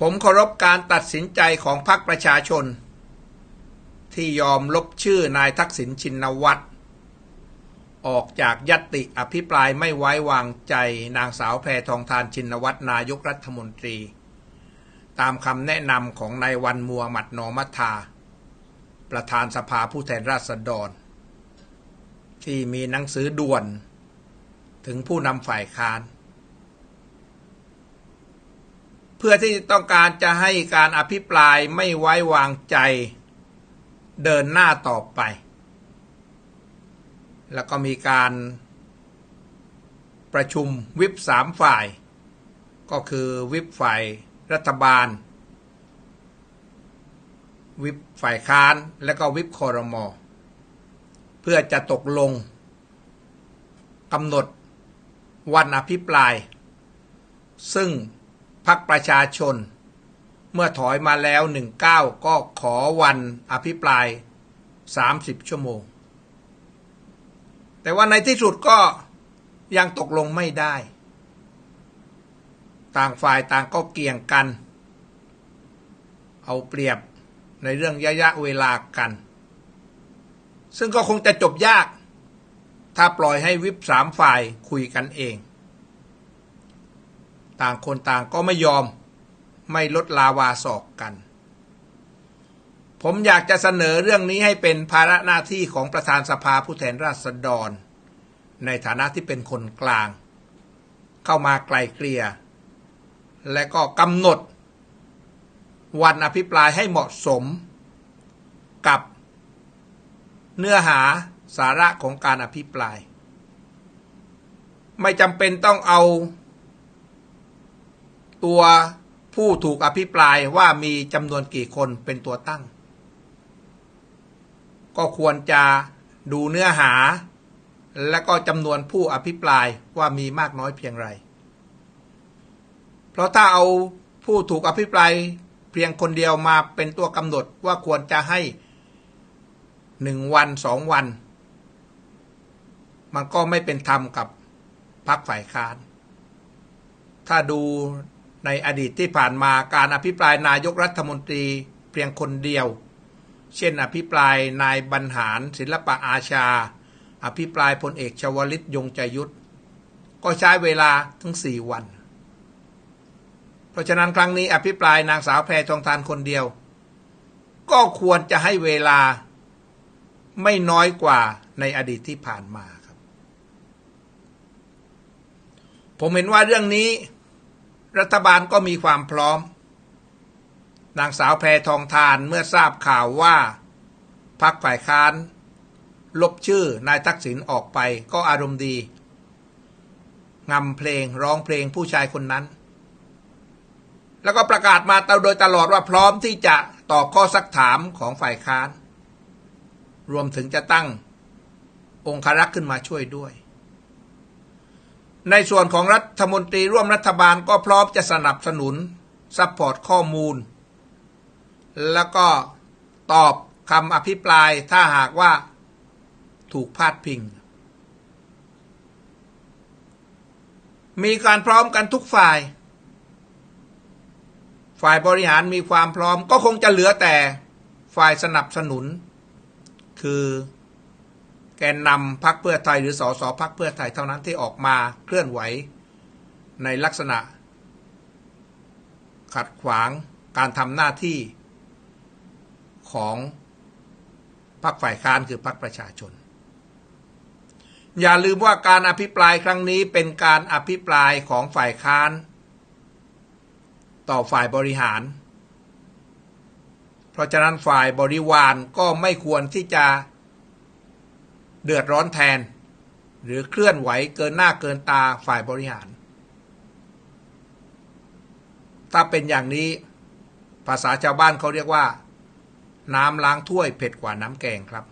ผมเคารพการตัดสินใจของพรรคประชาชน ที่ยอมลบชื่อนายทักษิณชินวัตร ออกจากยตติอภิปรายไม่ไว้วางใจนางสาวแพทองทานชินวัตรนายกรัฐมนตรี ตามคำแนะนำของนายวันมัวหมัดนอมัทา ประธานสภาผู้แทนราษฎร ที่มีหนังสือด่วน ถึงผู้นำฝ่ายค้าน เพื่อที่ต้องการจะให้การอภิปรายไม่ไว้วางใจเดินหน้าต่อไป แล้วก็มีการประชุมวิปสามฝ่าย ก็คือวิปฝ่ายรัฐบาล วิปฝ่ายค้านและก็วิปคอรมอเพื่อจะตกลงกำหนดวันอภิปราย ซึ่ง พรรคประชาชน เมื่อถอยมาแล้ว 19 ก็ขอวันอภิปราย 30 ชั่วโมง แต่ว่าในที่สุดก็ยังตกลงไม่ได้ ต่างฝ่ายต่างก็เกี่ยงกัน เอาเปรียบในเรื่องระยะเวลากัน ซึ่งก็คงจะจบยาก ถ้าปล่อยให้วิปสามฝ่ายคุยกันเอง ต่างคนต่างก็ไม่ยอมไม่ลดลาวาศอกกัน ผมอยากจะเสนอเรื่องนี้ให้เป็นภาระหน้าที่ของประธานสภาผู้แทนราษฎร ในฐานะที่เป็นคนกลาง เข้ามาไกลเกลี่ย และก็กำหนด วันอภิปรายให้เหมาะสม กับ เนื้อหาสาระของการอภิปราย ไม่จำเป็นต้องเอา ตัวผู้ถูกอภิปรายว่ามีจำนวนกี่คนเป็นตัวตั้ง ก็ควรจะดูเนื้อหา และก็จำนวนผู้อภิปรายว่ามีมากน้อยเพียงไร เพราะถ้าเอาผู้ถูกอภิปรายเพียงคนเดียวมาเป็นตัวกำหนดว่าควรจะให้หนึ่งวันสองวัน มันก็ไม่เป็นธรรมกับพรรคฝ่ายค้าน ถ้าดู ในอดีตที่ผ่านมาการอภิปรายนายกรัฐมนตรีเพียงคนเดียว เช่น อภิปรายนายบรรหารศิลปะอาชา อภิปรายพลเอกชวลิตยงใจยุทธก็ใช้เวลาถึงสี่วัน เพราะฉะนั้นครั้งนี้อภิปรายนางสาวแพรทองทานคนเดียว ก็ควรจะให้เวลาไม่น้อยกว่าในอดีตที่ผ่านมาครับ ผมเห็นว่าเรื่องนี้ รัฐบาลก็มีความพร้อม นางสาวแพทองทานเมื่อทราบข่าวว่าพักฝ่ายค้าน ลบชื่อนายทักษิณออกไปก็อารมณ์ดีงำเพลงร้องเพลงผู้ชายคนนั้น แล้วก็ประกาศมาโดยตลอดว่าพร้อมที่จะตอบข้อสักถามของฝ่ายค้าน รวมถึงจะตั้งองครักษ์ขึ้นมาช่วยด้วย ในส่วนของรัฐมนตรีร่วมรัฐบาลก็พร้อมจะสนับสนุนซัพพอร์ตข้อมูล แล้วก็ตอบคำอภิปรายถ้าหากว่าถูกพาดพิง มีการพร้อมกันทุกฝ่าย ฝ่ายบริหารมีความพร้อมก็คงจะเหลือแต่ฝ่ายสนับสนุน คือ แกนนำพักเพื่อไทยหรือสอสอพักเพื่อไทยเท่านั้นที่ออกมาเคลื่อนไหว ในลักษณะ ขัดขวางการทำหน้าที่ของพรรคฝ่ายค้านคือพรรคประชาชน อย่าลืมว่าการอภิปรายครั้งนี้เป็นการอภิปรายของฝ่ายค้าน ต่อฝ่ายบริหาร เพราะฉะนั้นฝ่ายบริวารก็ไม่ควรที่จะ เดือดร้อนแทน หรือเคลื่อนไหวเกินหน้าเกินตาฝ่ายบริหาร ถ้าเป็นอย่างนี้ ภาษาชาวบ้านเขาเรียกว่า น้ำล้างถ้วยเผ็ดกว่าน้ำแกงครับ